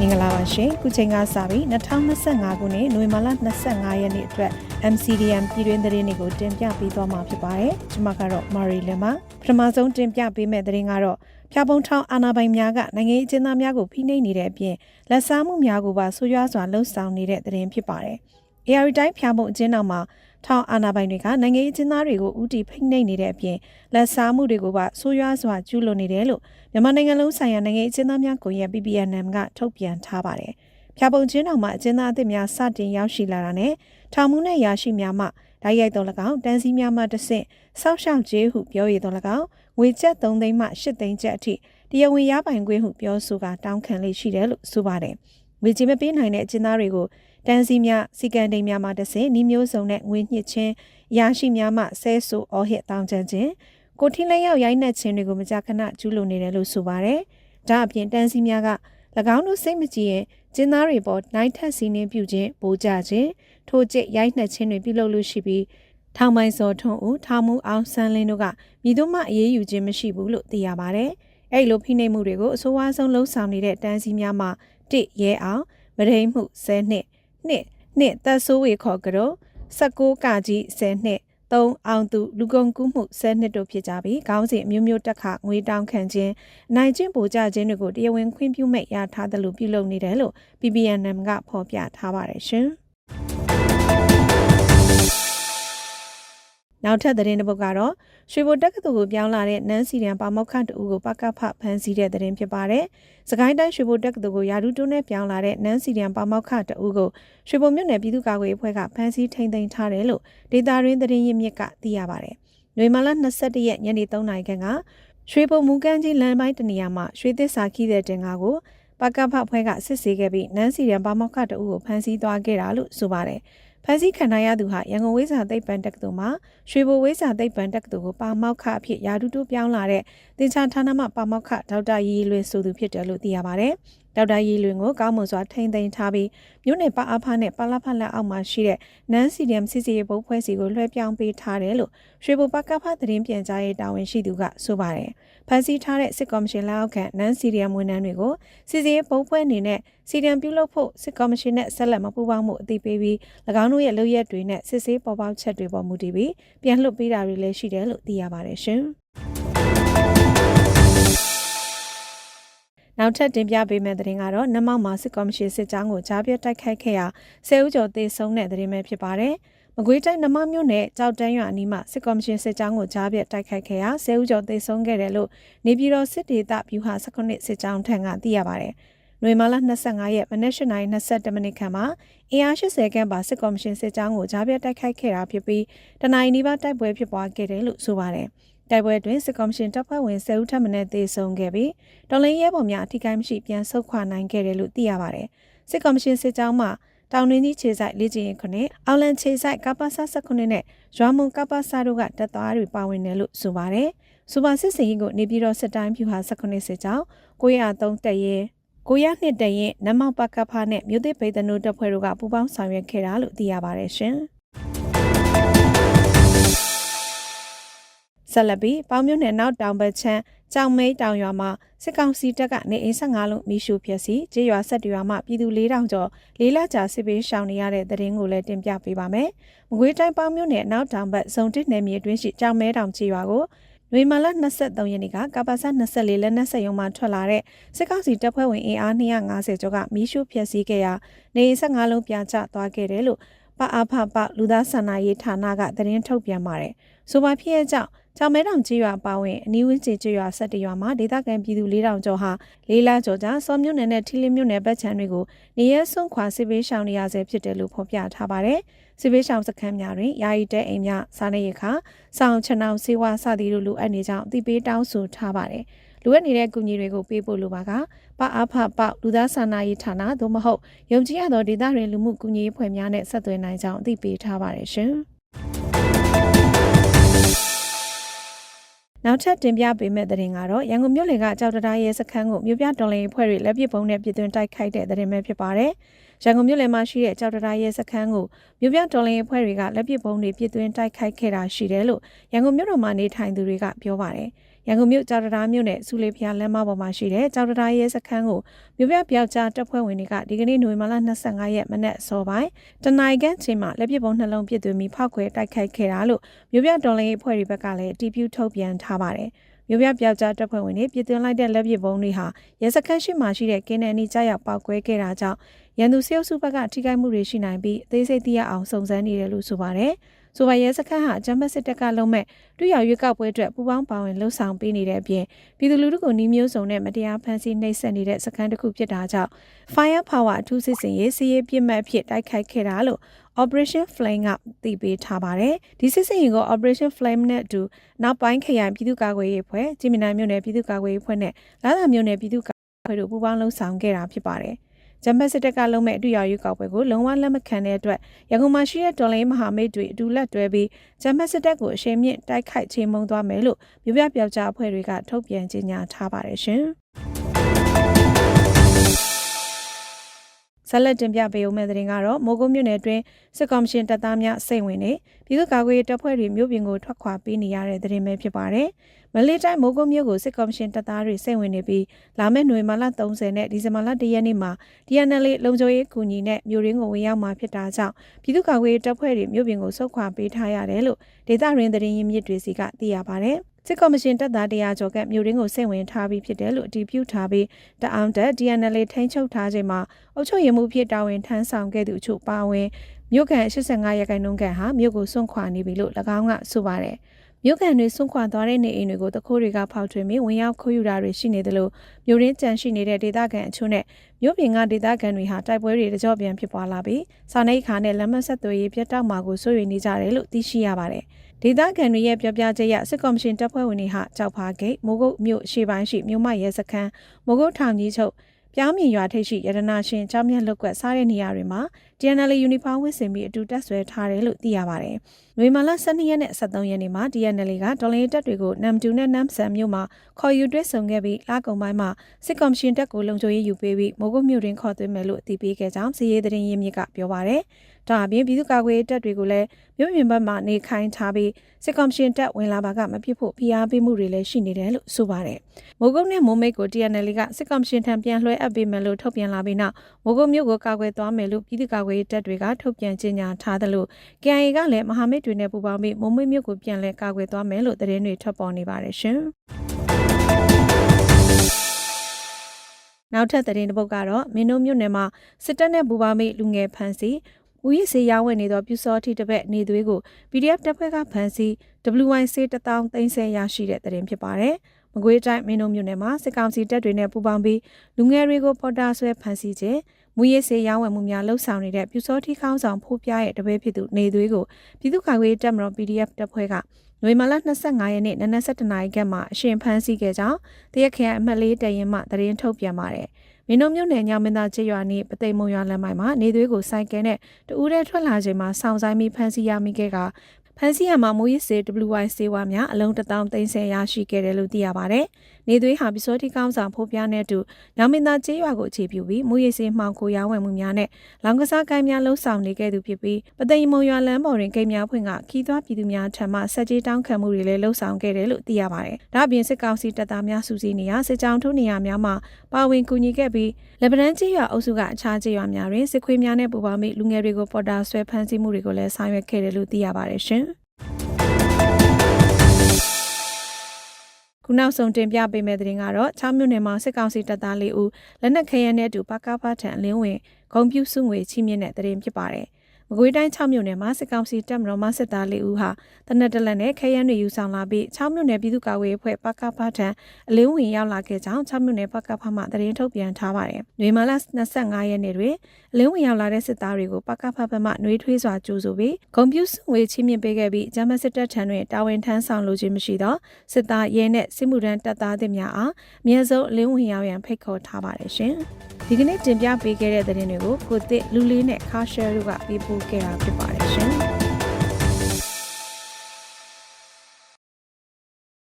မင်္ဂလာပါရှင်ခုချိန်ကစပြီး2025ခုနှစ်နိုဝင်ဘာလ25ရက်နေ့အတွက် MCDM ပြည်တွင်းသတင်းတွေကိုတင်ပြပေးသွားမှာဖြစ်ပါတယ်ကျွန်မကတော့ Marie Lim ပါပထမဆုံးတင်ပြပေးမယ့်သတင်းကတော့ဖျားပုံထောင်အာနာပိုင်များကနိုင်ငံရေးအကျဉ်းသားများကိုဖိနှိပ်နေတဲ့အပြင်လက်စားမှုများကိုပါဆိုးရွားစွာလှုံ့ဆော်နေတဲ့သတင်းဖြစ်ပါတယ် AR တိုင်းဖျားပုံအကျဉ်းတော်မှာထောင်အာနာပိုင်တွေကနိုင်ငံရေးအကျဉ်းသားတွေကိုဥတီဖိနှိပ်နေတဲ့အပြင်လက်စားမှုတွေကိုပါဆိုးရွားစွာကျူးလွန်နေတယ်လို့မြန်မာနိုင်ငံလုံးဆိုင်ရာနိုင်ငံရေးအကျဉ်းသားများကွန်ရက် PPNM ကထုတ်ပြန်ထားပါတယ်။ဖျားပုံကျင်းတော်မှာအကျဉ်းသားအသစ်များစတင်ရောက်ရှိလာတာနဲ့ထောင်မှုနဲ့ရရှိများမှဓာတ်ရိုက်တော်၎င်းတန်းစည်းများမှတဆင့်စောက်ရှောက်ကျေးဟုပြောရတော်၎င်းငွေကျပ်3သိန်းမှ8သိန်းကျပ်အထိတရားဝင်ရပိုင်ခွင့်ဟုပြောဆိုကတောင်းခံလေးရှိတယ်လို့ဆိုပါတယ်။ငွေကြေးမပေးနိုင်တဲ့အကျဉ်းသားတွေကို တန်းစီများစီကံတိန်များမှတဆင့်ဤမျိုးစုံနဲ့ငွေညှစ်ချင်းရရှိများမှဆဲဆူအော်ဟစ်တောင်းချခြင်းကိုထင်းလက်ရောက်ရိုက်နှက်ခြင်းတွေကိုမကြာခဏကျူးလွန်နေတယ်လို့ဆိုပါတယ်။ဒါအပြင်တန်းစီများက၎င်းတို့စိတ်မကြည်ရင်ကျင်းသားတွေပေါ်နိုင်ထက်စီးနှင်းပြုခြင်းပိုးကြခြင်းထိုးကျစ်ရိုက်နှက်ခြင်းတွေပြုလုပ်လို့ရှိပြီးထောင်မိုင်းစော်ထွန်းဦးထောင်မှုအောင်ဆန်းလင်းတို့ကမြည်သူမှအေးအေးယူခြင်းမရှိဘူးလို့သိရပါတယ်။အဲ့လိုဖိနှိပ်မှုတွေကိုအဆိုးဝါးဆုံးလှုံ့ဆော်နေတဲ့တန်းစီများမှာတစ်ရဲအောင်မရိမှုဆဲနှစ် နှစ်နှစ်သက်ဆိုးဝေခေါ်ကြတော့16ကကြီး10နှစ်3အောင်သူလူကုန်ကူးမှု10နှစ်တို့ဖြစ်ကြပြီးခေါင်းစဉ်အမျိုးမျိုးတက်ခငွေတောင်းခံခြင်းနိုင်ကျင့်ပိုကြခြင်းတွေကိုတရားဝင်ခွင့်ပြုမဲ့ရထားတယ်လို့ပြုလုပ်နေတယ်လို့ PPNM ကဖော်ပြထားပါတယ်ရှင် နောက်ထပ်သတင်းတစ်ပုဒ်ကတော့ရွှေဘိုတက္ကသိုလ်ကိုပြောင်းလာတဲ့နန်းစီရန်ပါမောက္ခတူကိုပကဖဖမ်းဆီးတဲ့သတင်းဖြစ်ပါတယ်။စကိုင်းတိုင်းရွှေဘိုတက္ကသိုလ်ကိုယာဒူးတွန်းနဲ့ပြောင်းလာတဲ့နန်းစီရန်ပါမောက္ခတူကိုရွှေဘိုမြို့နယ်ပြည်သူ့ကာကွယ်ရေးအဖွဲ့ကဖမ်းဆီးထိန်းသိမ်းထားတယ်လို့ဒေတာရင်းသတင်းရင်းမြစ်ကသိရပါတယ်။ຫນွေမာလာ22ရက်ညနေ3နာရီခန့်ကရွှေဘိုမူကန်းကြီးလမ်းပိုင်းတနေရာမှာရွှေသစ္စာခီးတဲ့တင်ကားကိုပကဖအဖွဲ့ကစစ်ဆေးခဲ့ပြီးနန်းစီရန်ပါမောက္ခတူကိုဖမ်းဆီးသွားခဲ့တာလို့ဆိုပါတယ်။ ဖမ်းဆီးခံရသူဟာရန်ကုန်ဝိဇ္ဇာသိပ္ပံတက္ကသိုလ်မှာရွှေဘိုဝိဇ္ဇာသိပ္ပံတက္ကသိုလ်ကိုပါမောက္ခအဖြစ်ယာတူတူပြောင်းလာတဲ့တင်ချာဌာနမှပါမောက္ခဒေါက်တာရီလွေဆိုသူဖြစ်တယ်လို့သိရပါဗျ။ ဒေါက်တာရီလွင်ကိုကောင်းမွန်စွာထိန်းသိမ်းထားပြီးမြို့နယ်ပအားဖားနဲ့ပါလာဖလက်အောက်မှာရှိတဲ့နန်းစီဒီယမ်စီစီဘုတ်ဖွဲ့စီကိုလွှဲပြောင်းပေးထားတယ်လို့ရွှေဘိုပကဖသတင်းပြန်ကြားရေးတာဝန်ရှိသူကဆိုပါတယ်။ဖမ်းဆီးထားတဲ့စစ်ကော်မရှင်လက်အောက်ခံနန်းစီဒီယမ်ဝန်ထမ်းတွေကိုစီစီဘုတ်ဖွဲ့အနေနဲ့စီဒီယမ်ပြုလုပ်ဖို့စစ်ကော်မရှင်နဲ့ဆက်လက်မပူးပေါင်းမှုအသိပေးပြီး၎င်းတို့ရဲ့လုပ်ရက်တွေနဲ့စစ်ဆေးပေါ်ပေါက်ချက်တွေပေါ်မူတည်ပြီးပြန်လွှတ်ပေးတာတွေလည်းရှိတယ်လို့သိရပါတယ်ရှင်။ နောက်ထပ်တင်ပြပေးမယ့်သတင်းကတော့နမောက်မှာစစ်ကော်မရှင်စစ်ကြောင်းကိုကြားပြတ်တိုက်ခိုက်ခဲ့ရာဆဲဦးကျော်သေဆုံးတဲ့သတင်းပဲဖြစ်ပါတယ်။မကွေးတိုင်းနမောက်မြို့နယ်ကြောက်တန်းရွာအနီးမှာစစ်ကော်မရှင်စစ်ကြောင်းကိုကြားပြတ်တိုက်ခိုက်ခဲ့ရာဆဲဦးကျော်သေဆုံးခဲ့တယ်လို့နေပြည်တော်စစ်ဒေသဗျူဟာ19စစ်ကြောင်းထံကသိရပါတယ်။နွေမာလာ25ရက်မနက်၈ :22 မိနစ်ခန့်မှာအင်အား80ခန့်ပါစစ်ကော်မရှင်စစ်ကြောင်းကိုကြားပြတ်တိုက်ခိုက်ခဲ့တာဖြစ်ပြီးတနင်္လာနေ့ပါတိုက်ပွဲဖြစ်ပွားခဲ့တယ်လို့ဆိုပါတယ်။ တိုက်ပွဲတွင်စစ်ကော်မရှင်တပ်ဖွဲ့ဝင်10ဦးထပ်မံသေဆုံးခဲ့ပြီးတော်လင်းရဲဘော်များအထိကိမရှိပြန်ဆုတ်ခွာနိုင်ခဲ့တယ်လို့သိရပါတယ်။စစ်ကော်မရှင်စစ်ကြောင်းမှတောင်တွင်းကြီးခြေဆိုင်လေ့ကျင့်ရေးခုနှစ်အောက်လန်ခြေဆိုင်ကပ္ပဆ19နဲ့ရွာမုံကပ္ပဆတို့ကတပ်သားတွေပါဝင်တယ်လို့ဆိုပါတယ်။စူပါစစ်စင်ကြီးကိုနေပြည်တော်စစ်တိုင်းဖြူဟာ19စစ်ကြောင်း903တက်ရဲကိုရနှစ်တရင်နမောက်ပကဖာနဲ့မြို့သစ်ဗေဒနုတပ်ဖွဲ့တို့ကပူးပေါင်းဆောင်ရွက်ခဲ့တာလို့သိရပါတယ်ရှင်။ ဆက်လက်ပြီးပေါင်းမြို့နယ်နောက်တောင်ဘက်ချမ်းကြောင်မဲတောင်ရွာမှာစစ်ကောင်စီတပ်ကနေအိမ်15လုံးမိရှုဖျက်ဆီးကျေးရွာဆက်ရွာမှပြည်သူ4000ကျော်လေးလကြာစစ်ပေးရှောင်နေရတဲ့တဲ့ရင်ကိုလည်းတင်ပြပေးပါမယ်။မကွေးတိုင်းပေါင်းမြို့နယ်နောက်တောင်ဘက်ဇုံတစ်နယ်မြေအတွင်းရှိကြောင်မဲတောင်ကျေးရွာကိုနွေမာလာ23ရက်နေ့ကကပ္ပစ24လက်နက်ဆက်ယုံမှထွက်လာတဲ့စစ်ကောင်စီတပ်ဖွဲ့ဝင်အင်အား250ကျော်ကမီးရှို့ဖျက်ဆီးခဲ့ရာနေ15လုံးပြချသွားခဲ့တယ်လို့ပအားဖပလူသားဆန္ဒရေးဌာနကသတင်းထုတ်ပြန်ပါတယ်။ဆိုပါဖြစ်ရဲ့ကြောင့် ကြောင်မဲတောင်ကျေးရွာပါဝင်အနီးဝန်းကျင်ကျေးရွာ၁၁ရွာမှာဒေသခံပြည်သူ၄000ကျော်ဟာလေးလကျော်ကြာစောမြို့နယ်နဲ့ထီလင်းမြို့နယ်ဘက်ခြမ်းတွေကိုနေရဲဆွန့်ခွာစစ်ပေးရှောင်နေရဆဲဖြစ်တယ်လို့ဖော်ပြထားပါတယ်။စစ်ပေးရှောင်စခန်းများတွင်ယာယီတဲအိမ်များစားနေရခါစောင်းချနောင်စေဝါစသည်တို့လိုအပ်နေကြောင်းအသိပေးတောင်းဆိုထားပါတယ်။လိုအပ်နေတဲ့ကူညီတွေကိုပေးဖို့လိုပါကပအားဖပလူသားစာနာရေးဌာနသို့မဟုတ်ယုံကြည်ရသောဒေသတွင်လူမှုကူညီရေးဖွဲ့များနဲ့ဆက်သွယ်နိုင်ကြောင်းအသိပေးထားပါတယ်ရှင်။ နောက်ထပ်တင်ပြပေးမယ့်သတင်းကတော့ရန်ကုန်မြို့လေကကြောက်တရားရဲစခန်းကိုမြို့ပြတော်လှန်ရေးဖွဲ့တွေလက်ပစ်ပုံးနဲ့ပြည်သွင်းတိုက်ခိုက်တဲ့သတင်းပဲဖြစ်ပါတယ်။ရန်ကုန်မြို့လေမှာရှိတဲ့ကြောက်တရားရဲစခန်းကိုမြို့ပြတော်လှန်ရေးဖွဲ့တွေကလက်ပစ်ပုံးတွေပြည်သွင်းတိုက်ခိုက်ခဲ့တာရှိတယ်လို့ရန်ကုန်မြို့တော်မှာနေထိုင်သူတွေကပြောပါတယ်။ ရန်ကုန်မြို့ကြောက်တရားမြို့နယ်စူလေဖျားလမ်းမပေါ်မှာရှိတဲ့ကြောက်တရားရဲစခန်းကိုမြို့ပြပြောက်ကြားတပ်ဖွဲ့ဝင်တွေကဒီကနေ့နိုဝင်ဘာလ25ရက်မနက်အစောပိုင်းတနင်္ဂနွေချိန်မှာလက်ပစ်ပုံးနှလုံးပစ်သွင်းပြီးဖောက်ခွဲတိုက်ခိုက်ခဲ့တာလို့မြို့ပြတော်လိုင်းအဖွဲ့တွေဘက်ကလည်းအတည်ပြုထုတ်ပြန်ထားပါတယ်။မြို့ပြပြောက်ကြားတပ်ဖွဲ့ဝင်တွေပြည်သွင်းလိုက်တဲ့လက်ပစ်ပုံးတွေဟာရဲစခန်းရှိမှရှိတဲ့ကင်းနယ်အနီးကြားရောက်ပောက်ကွဲခဲ့တာကြောင့်ရန်သူစေအုပ်စုဘက်ကထိခိုက်မှုတွေရှိနိုင်ပြီးအသေးစိတ်သိရအောင်စုံစမ်းနေတယ်လို့ဆိုပါတယ်။ ဆိုပါရဲစခန်းဟာအကြမ်းဖက်စစ်တပ်ကလုံးမဲ့တူရရွေးကောက်ပွဲအတွက်ပူးပေါင်းပါဝင်လှုပ်ဆောင်ပေးနေတဲ့အပြင်ပြည်သူလူထုကိုနှီးမျိုးစုံနဲ့မတရားဖမ်းဆီးနှိပ်စက်နေတဲ့စခန်းတစ်ခုဖြစ်တာကြောင့် Fire Power အထူးစစ်စင်ရေးစီးရေးပြစ်မှတ်ဖြစ်တိုက်ခိုက်ခဲ့တာလို့ Operation Flame ကတည်ပေးထားပါတယ်။ဒီစစ်စင်ရေးကို Operation Flame နဲ့အတူနောက်ပိုင်းခရိုင်ပြည်သူ့ကာကွယ်ရေးအဖွဲ့၊ကြီးမြနိုင်မြို့နယ်ပြည်သူ့ကာကွယ်ရေးအဖွဲ့နဲ့လာသာမြို့နယ်ပြည်သူ့ကာကွယ်ရေးအဖွဲ့တို့ပူးပေါင်းလှုပ်ဆောင်ခဲ့တာဖြစ်ပါတယ်။ ဂျမတ်စစ်တပ်ကလုံးမဲ့အတူရရွေးကောက်ပွဲကိုလုံးဝလက်မခံတဲ့အတွက်ရန်ကုန်မှာရှိတဲ့တော်လိုင်းမဟာမိတ်တွေအတူလက်တွဲပြီးဂျမတ်စစ်တပ်ကိုအရှိန်မြင့်တိုက်ခိုက်ချေမှုန်းသွားမယ်လို့မြို့ပြပြောက်ကြားအဖွဲ့တွေကထုတ်ပြန်ကြေညာထားပါတယ်ရှင်။ ဆက်လက်တင်ပြပေးဦးမယ့်တဲ့တင်ကတော့မိုးကုတ်မြို့နယ်အတွင်းစစ်ကော်မရှင်တပ်သားများစိတ်ဝင်နေပြည်သူ့ကာကွယ်ရေးတပ်ဖွဲ့တွေမြို့ပြင်ကိုထွက်ခွာပေးနေရတဲ့တဲ့တင်ပဲဖြစ်ပါတယ်။မလေးတိုင်းမိုးကုတ်မြို့ကိုစစ်ကော်မရှင်တပ်သားတွေစိတ်ဝင်နေပြီးလာမယ့်နိုဝင်ဘာလ30နဲ့ဒီဇင်ဘာလ1ရက်နေ့မှာ DNL လုံခြုံရေးကူညီနဲ့မြို့ရင်းကိုဝင်ရောက်မှာဖြစ်တာကြောင့်ပြည်သူ့ကာကွယ်ရေးတပ်ဖွဲ့တွေမြို့ပြင်ကိုဆုတ်ခွာပေးထားရတယ်လို့ဒေသရင်းသတင်းရင်းမြစ်တွေစီကသိရပါတယ်။ စစ်ကော်မရှင်တပ်သားတရားကျော်ကမြို့ရင်းကိုစိတ်ဝင်ထားပြီးဖြစ်တယ်လို့အတည်ပြုထားပြီးတအောင်တက် DNL ထိန်းချုပ်ထားချိန်မှာအုပ်ချုပ်ရေးမှုဖြစ်တာဝန်ထမ်းဆောင်ခဲ့သူအချို့ပါဝင်မြို့ကန်85ရာခိုင်နှုန်းကန်ဟာမြို့ကိုစွန့်ခွာနေပြီလို့၎င်းကဆိုပါတယ်မြို့ကန်တွေစွန့်ခွာသွားတဲ့နေအိမ်တွေကိုတခိုးတွေကဖောက်ထွင်းပြီးဝင်ရောက်ခိုးယူတာတွေရှိနေတယ်လို့မြို့ရင်းကြံရှိနေတဲ့ဒေသခံအချို့နဲ့မြို့ပြင်ကဒေသခံတွေဟာတိုက်ပွဲတွေတကြောပြန်ဖြစ်ပွားလာပြီးစာနေခါနဲ့လက်မဆက်သွေးရေးပြတ်တောက်မှာကိုစိုးရိမ်နေကြတယ်လို့သိရှိရပါတယ်။ ဒေသခံတွေရဲ့ပြောပြချက်အရစစ်ကော်မရှင်တပ်ဖွဲ့ဝင်တွေဟာကြောက်ဖားဂိတ်မိုးကုတ်မြို့ရှေ့ပိုင်းရှိမြို့မရဲစခန်းမိုးကုတ်ထောင်ကြီးချုပ်ပြောင်းမြင်ရွာထိပ်ရှိရတနာရှင်ကျောင်းမြတ်လုတ်ကွက်စားတဲ့နေရာတွေမှာ TNL ယူနီဖောင်းဝတ်ဆင်ပြီးအတူတက်ဆွဲထားတယ်လို့သိရပါတယ်။နွေမာလ12ရက်နဲ့13ရက်နေ့မှာ TNL ကဒေါ်လင်းတပ်တွေကိုနမ်တူနဲ့နမ်ဆန်မြို့မှာခေါ်ယူတွဲဆုံခဲ့ပြီးလာကုံပိုင်းမှာစစ်ကော်မရှင်တပ်ကိုလုံခြုံရေးယူပေးပြီးမိုးကုတ်မြို့တွင်ခေါ်သွင်းမယ်လို့အသိပေးခဲ့ကြောင်းစီရေးသတင်းရင်းမြစ်ကပြောပါတယ်။ဒါအပြင်ပြည်သူ့ကာကွယ်ရေးတပ်တွေကိုလည်းမြို့ပြင်ဘက်မှနေခိုင်းထားပြီးစစ်ကော်မရှင်တပ်ဝင်လာပါကမဖြစ်ဖို့ဖိအားပေးမှုတွေလည်းရှိနေတယ်လို့ဆိုပါတယ်။မိုးကုတ်နဲ့မိုးမိတ်ကို TNL ကစစ်ကော်မရှင်ထံပြန်လွှဲအပ်ပေးမယ်လို့ထုတ်ပြန်လာပြီးနောက်မိုးကုတ်မြို့ကိုကာကွယ်သွားမယ်လို့ပြည်သူ့ကာကွယ်ရေးတပ်တွေကထုတ်ပြန်ကြေညာထားသလို KIA ကလည်းမဟာမိတ်တွေနဲ့ပူးပေါင်းပြီးမိုးမိတ်မြို့ကိုပြန်လည်ကာကွယ်သွားမယ်လို့သတင်းတွေထွက်ပေါ်နေပါတယ်ရှင်။နောက်ထပ်သတင်းတစ်ပုဒ်ကတော့မင်းတို့မြို့နယ်မှာစစ်တပ်နဲ့ပူးပေါင်းပြီးလူငယ်ဖမ်းဆီးဦးရည်စေရောင်းဝယ်နေသောပြူစောတိတစ်ပက်နေသွေးကို PDF တပ်ဖွဲ့ကဖမ်းဆီး WYC 1000သိန်းဆယ်ရရှိတဲ့တဲ့ရင်ဖြစ်ပါတယ်။မကွေးတိုင်းမင်းတို့မြို့နယ်မှာစစ်ကောင်စီတပ်တွေနဲ့ပူးပေါင်းပြီးလူငယ်တွေကိုပေါ်တာဆွဲဖမ်းဆီးခြင်း မူရည်စေရောင်းဝယ်မှုများလှုပ်ဆောင်နေတဲ့ပြူစောတိခေါင်းဆောင်ဖိုးပြရဲ့တပည့်ဖြစ်သူနေသွေးကိုပြည်သူ့ခိုင်ဝေးတပ်မတော် PDF တပ်ဖွဲ့ကနွေမာလာ25ရက်နေ့နနက်7:00နာရီခန့်မှာအရှင်ဖမ်းဆီးခဲ့ကြောင်းတရက်ခရိုင်အမှတ်လေးတရင်မှသတင်းထုတ်ပြန်ပါတယ်။မင်းတို့မြို့နယ်ညောင်မင်းသားကျေးရွာနေပသိမ်မုံရွာလမ်းပိုင်းမှာနေသွေးကိုစိုက်ကဲနဲ့တူးတဲ့ထွက်လာချိန်မှာစောင့်ဆိုင်ပြီးဖမ်းဆီးရမိခဲ့ကဖန်စီရမှာမိုးရစ်စေ WY စေဝါများအလုံး1000သိန်းဆယ်ရရှိခဲ့တယ်လို့သိရပါဗျ။နေသွေးဟာပစောတိကောင်းဆောင်ဖိုးပြားနဲ့အတူညောင်မင်းသားကျေးရွာကိုအခြေပြုပြီးမိုးရစ်စေမှောင်ခိုရောင်းဝယ်မှုများနဲ့လောင်ကစားကိုင်းများလှုပ်ဆောင်နေခဲ့သူဖြစ်ပြီးပသိမ်မုံရွာလမ်းပေါ်တွင်ဂိတ်များဖွင့်ကခီးသွွားပြည်သူများထံမှဆက်ကြီးတောင်းခံမှုတွေလည်းလှုပ်ဆောင်ခဲ့တယ်လို့သိရပါဗျ။ဒါ့အပြင်စစ်ကောင်စီတပ်သားများစုစည်းနေရာစစ်ကြောင်းထိုးနေရာများမှာပါဝင်ကူညီခဲ့ပြီးလက်ဗရန်ကျေးရွာအုပ်စုကအခြားကျေးရွာများတွင်စစ်ခွေးများနဲ့ပူးပေါင်းပြီးလူငယ်တွေကိုပေါ်တာဆွဲဖမ်းဆီးမှုတွေကိုလည်းဆောင်ရွက်ခဲ့တယ်လို့သိရပါတယ်ရှင်။ ခုနောက်ဆုံးတင်ပြပေးမယ့်သတင်းကတော့6မြို့နယ်မှာစစ်ကောင်စီတပ်သား၄ဦးလက်နက်ခဲယမ်းနဲ့အတူပကဖထံအလင်းဝင်ဂုံပြူစုငွေချိမြင့်တဲ့သတင်းဖြစ်ပါတယ်။မ ကွေးတိုင်း6မြို့နယ်မှာစစ်ကောင်စီတပ်မတော်မှစစ်သား၄ဦးဟာတနက်တလက်နဲ့ခဲယမ်းတွေယူဆောင်လာပြီး6မြို့နယ်ပြည်သူ့ကာကွယ်ရေးအဖွဲ့ပကဖထံအလင်းဝင်ရောက်လာခဲ့ကြောင်း6မြို့နယ်ပကဖမှတရင်ထုတ်ပြန်ထားပါတယ်။နှွေမာလာ25ရက်နေ့တွင်အလင်းဝင်ရောက်လာတဲ့စစ်သားတွေကိုပကဖဘမှနှွေးထွေးစွာကြိုးဆိုပြီးဂုံပြူးငွေချင်းမြင့်ပေးခဲ့ပြီးဂျမစစ်တပ်ထံတွင်တာဝန်ထမ်းဆောင်လိုခြင်းမရှိသောစစ်သားရဲနဲ့စစ်မှုထမ်းတပ်သားတွေများအားအမြဲဆုံးအလင်းဝင်ရောက်ရန်ဖိတ်ခေါ်ထားပါတယ်ရှင်။ ဒီကနေ့တင်ပြပေးခဲ့တဲ့သတင်းတွေကိုကိုတစ်လူလေးနဲ့ခါရှယ်တို့ကပေးပို့ခဲ့တာဖြစ်ပါတယ်ရှင်။